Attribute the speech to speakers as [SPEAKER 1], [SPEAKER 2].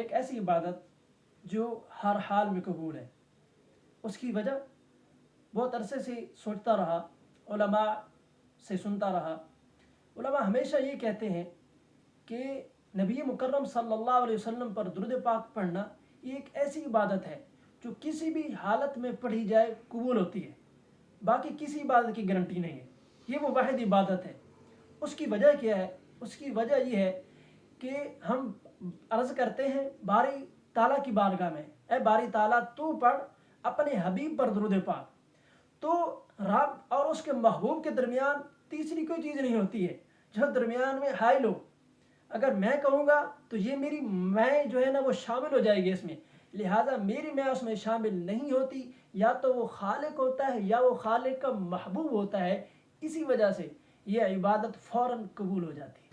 [SPEAKER 1] एक ऐसी इबादत जो हर हाल में कबूल है। उसकी वजह बहुत अरसे से सोचता रहा, उलमा से सुनता रहा। उलमा हमेशा ये कहते हैं कि नबी मुकर्रम सल्लल्लाहु अलैहि वसल्लम पर दुरुद पाक पढ़ना एक ऐसी इबादत है जो किसी भी हालत में पढ़ी जाए कबूल होती है। बाकी किसी इबादत की गारंटी नहीं है। ये वो वाहिद इबादत है। उसकी वजह क्या है? उसकी वजह यह है कि हम अर्ज़ करते हैं, बारी ताला की बारगाह में ए बारी ताला, तू पढ़ अपने हबीब पर दरुद पाक। तो रब और उसके महबूब के दरमियान तीसरी कोई चीज़ नहीं होती है। जो दरमियान में हाई लो अगर मैं कहूँगा तो ये मेरी मैं जो है ना, वो शामिल हो जाएगी इसमें। लिहाजा मेरी मैं उसमें शामिल नहीं होती। या तो वो खालिक होता है, या वो खालिक का महबूब होता है। इसी वजह से यह इबादत फ़ौर कबूल हो जाती है।